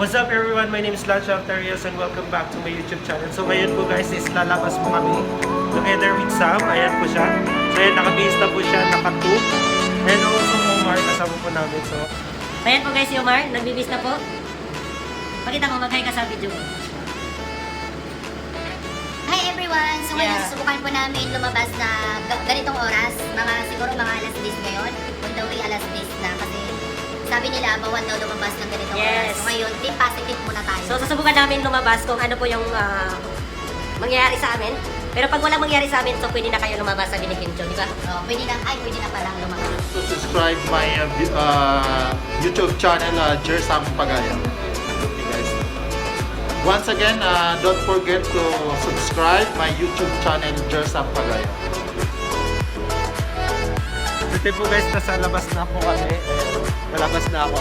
What's up everyone? My name is Lance Altarios and welcome back to my YouTube channel. So ngayon po guys is lalabas po kami together with Sam. Ayan po siya. So ayan, nakabihis na po siya, naka-2. And also Omar, kasama po namin. So Ayan po guys, si Omar, nagbibis na po. Pakita mo, mag-hi ka sa video mo. Hi everyone! So ngayon Yeah. susubukan po namin lumabas na ga- ganitong oras. Mga siguro mga alas 10 ngayon. On the way alas 10 na kasi sabi nila bawal daw lumabas ng ganitong Yes. oras. So ngayon, team positive muna tayo. So, susubukan namin lumabas kung ano po yung ah, mangyayari sa amin. Pero pag walang mangyayari sa amin, so pwede na kayo lumabas sa Binikincho, di ba? Oh, pwede na, ay pwede na palang lumabas. to subscribe my uh, vi- uh, YouTube channel, uh, Jersam Pagaya. Okay, guys. Once again, uh, don't forget to subscribe my YouTube channel, Jersam Pagaya. Ito po guys, nasa labas na po kami. Ayan, nalabas na ako.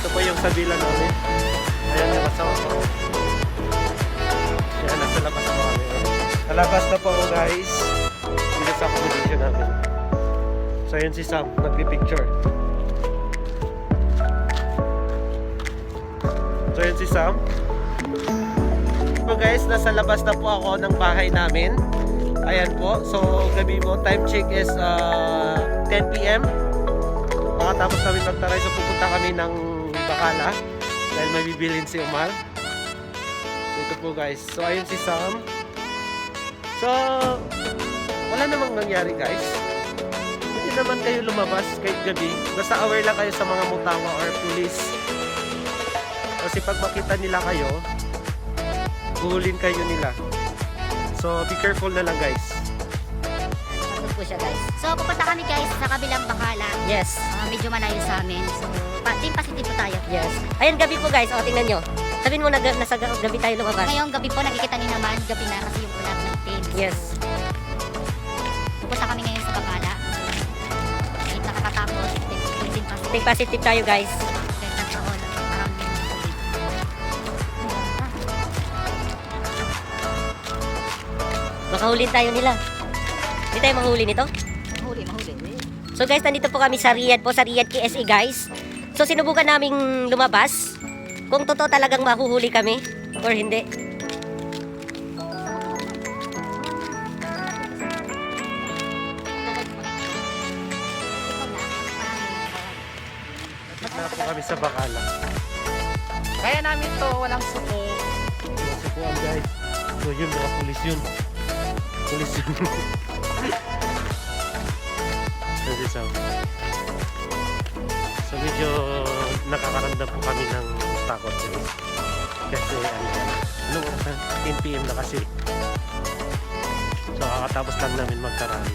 Ito po yung sabila namin. Ayan yung kasama ko. Ayan, nasa labas na kami. Nalabas na po ako guys. Dito sa accommodation namin. So ayan si Sam, nagpipicture. So ayan si Sam. So guys, nasa labas na po ako ng bahay namin. Ayan po. So, gabi mo, time check is uh, 10 p.m. Makatapos namin magtaray. So, pupunta kami ng Bacala. Dahil may bibilin si Umar. So, ito po guys. So, ayun si Sam. So, wala namang nangyari guys. Hindi naman kayo lumabas kahit gabi. Basta aware lang kayo sa mga mutawa or police. Kasi pag makita nila kayo, huhulin kayo nila. So, be careful na lang guys. Siya, guys? So pupunta kami guys sa kabilang Bacala. Yes. Ah, medyo malayo sa amin. So, pa, team positive po tayo. Yes. Ayan, gabi po guys. O, tingnan nyo. Sabihin mo na nasa ga- gabi tayo lumabas. Ngayong gabi po nakikita ni naman, gabi na kasi yung ulan ng Yes. Pupunta kami ngayon sa Bacala. Kahit nakakatakot, team, team positive. Think positive tayo, guys. Makahulin tayo nila. Hindi tayo manghuli nito? Mahuli, mahuli. So guys, nandito po kami sa Riyadh po, sa Riyadh KSA guys. So sinubukan naming lumabas kung totoo talagang mahuhuli kami or hindi. Na po kami sa Bacala. Kaya namin to, walang suko. Yung sukuan guys. So, yun mga pulis yun. Pulis yun. Sam. So, medyo nakakaramdam po kami ng takot guys. Kasi, ano anong oras na? 10 p.m. na kasi. So, kakatapos lang namin magkarami.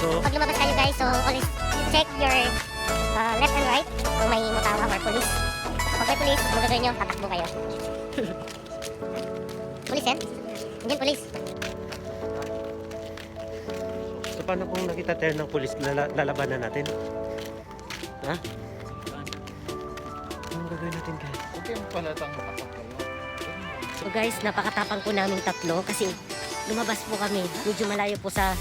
So, Pag lumabas kayo guys, so always check your uh, left and right kung may mutawa or police. Pag may police, ano gagawin nyo? Tatakbo kayo. police yan? Hindi police. So paano kung nakita tayo ng pulis, lala, lalabanan natin? Ha? Anong gagawin natin guys? Huwag kayong palatang takot kayo. So guys, napakatapang po namin tatlo kasi lumabas po kami. Medyo malayo po sa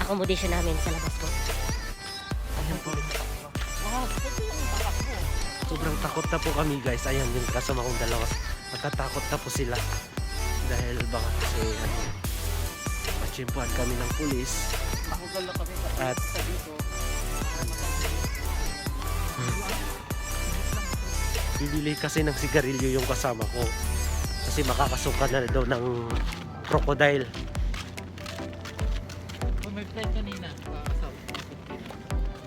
accommodation namin sa labas po. Ayan po. Sobrang takot na po kami guys. Ayan yung kasama kong dalawa. Natatakot na po sila. Dahil baka kasi ano, machimpuan kami ng pulis. At bibili kasi ng sigarilyo yung kasama ko. Kasi makakasuka na daw ng crocodile. May flight kanina.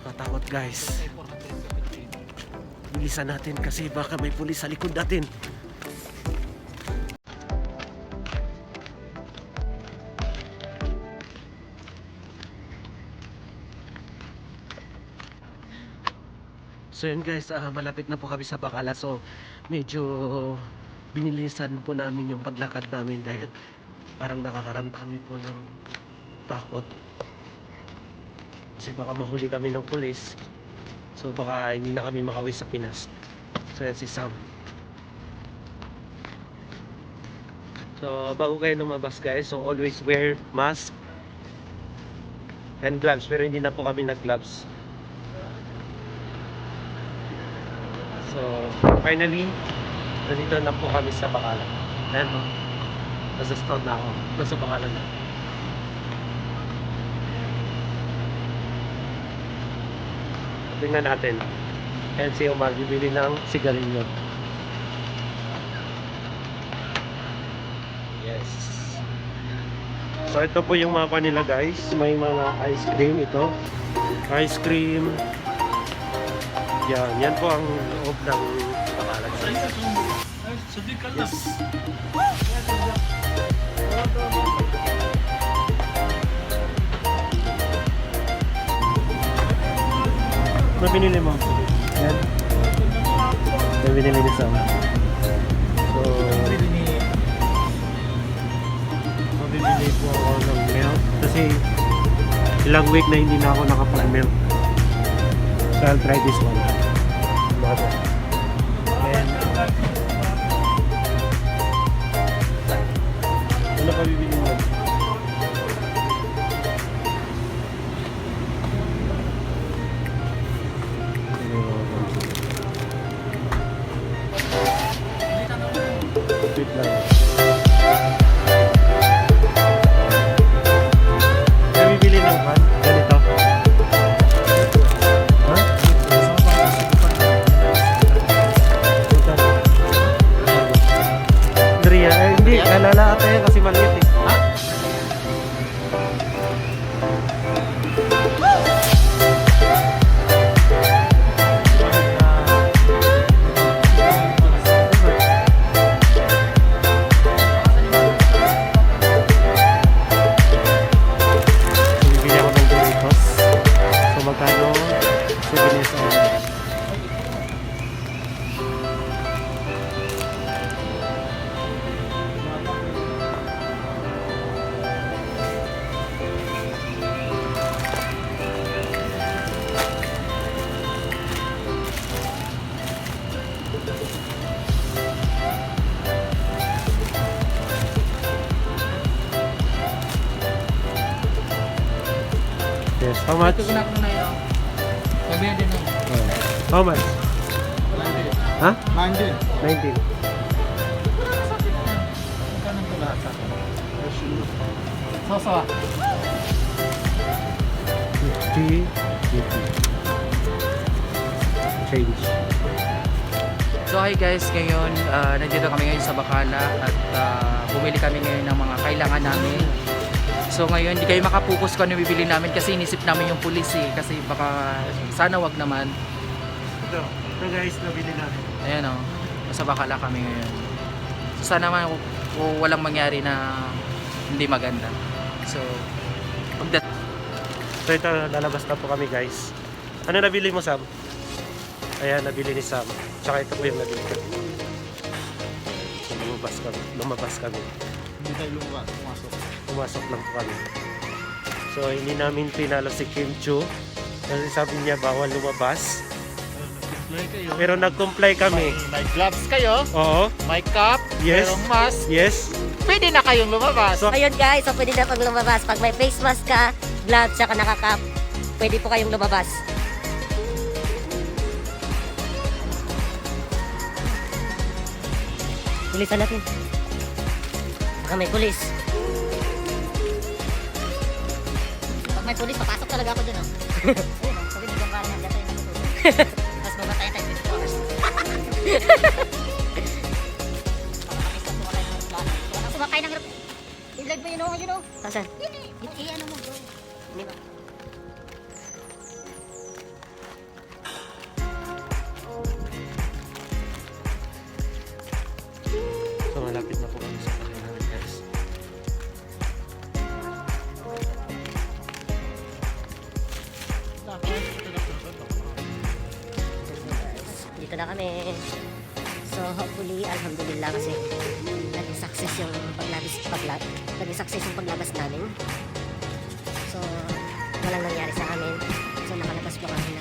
Natatakot guys. May 417. Bilisan natin kasi baka may pulis sa likod natin. So yun guys, ah, malapit na po kami sa Bacala. So medyo binilisan po namin yung paglakad namin dahil parang nakakaramdam kami po ng takot. Kasi baka mahuli kami ng pulis. So baka hindi na kami makauwi sa Pinas. So yan si Sam. So bago kayo lumabas guys, so always wear mask. and gloves pero hindi na po kami nag-gloves. So, finally, nandito na po kami sa Bakalan. Ayan po. Nasa store na ako. Nasa Bakalan na. Tingnan natin. Ayan si Omar, bibili ng sigarilyo. Yes. So ito po yung mapa nila guys. May mga ice cream ito. Ice cream. Yan, yan po ang loob ng pangalan. Yes. Ano binili mo? Yan. Yan binili ni Sam. So, mabibili po ako ng milk kasi ilang week na hindi na ako nakapag-milk. So, I'll try this one. Yes, how much? Ito ko na yun. Sabi din ako. How much? Ha? Nandun. 19. Magkano ito lahat sa akin? Sosa. 50, 50. Change. So hi guys, ngayon ah, nandito kami ngayon sa Bacala at ah, bumili kami ngayon ng mga kailangan namin. So ngayon hindi kayo makapokus kung ano bibili namin kasi inisip namin yung pulis eh kasi baka sana wag naman. Ito. Ito guys, nabili natin. Ayan o, sa Bacala kami ngayon. So sana naman w- w- walang mangyari na hindi maganda. So pagdat So ito, lalabas na po kami guys. Ano nabili mo Sam? Ayan, nabili ni Sam. Tsaka ito po yung nabili ko. So, lumabas kami. Lumabas kami. Hindi tayo lumabas. Pumasok. Pumasok lang po kami. So hindi namin pinalo si Kim Chu. Kasi sabi niya bawal lumabas. Pero nag-comply kami. may gloves kayo, Oo. may cap, Yes. merong mask, Yes. pwede na kayong lumabas. So, Ayun guys, so pwede na pag lumabas. Pag may face mask ka, gloves, tsaka nakakap, pwede po kayong lumabas. Pulisan natin. Baka may pulis. May pulis, papasok talaga ako dun, oh. Ayun, oh. Sabi ni Gambara, nandiyan tayo natutulog. Tapos babatayan tayo 24 hours. Sumakay ng. I-vlog mo yun, oh. Yun, oh. Saan? Yun, eh. Eh, ano mo, bro. Di Dito na kami. So hopefully, alhamdulillah kasi naging success yung paglabas, pagla, naging success yung paglabas namin. So, walang nangyari sa amin. So, nakalabas po kami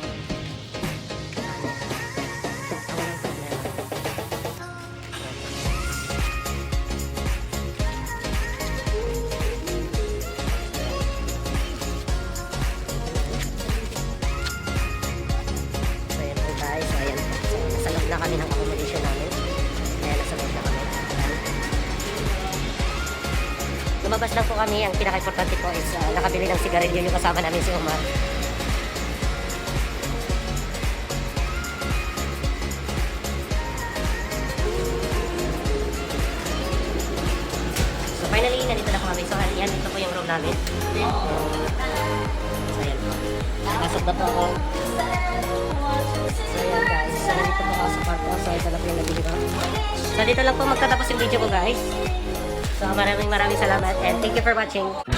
kami. Ang pinaka-importante po is ah, nakabili ng sigarilyo yung kasama namin si Omar. So finally, nandito na po kami. So yan, ito po yung room namin. So ayan po. Pasok na po ako. So ayan guys. Nandito po ako sa kwarto. So ito na po yung nabili ko. So dito lang po magtatapos yung video ko guys. So maraming maraming salamat and thank you for watching.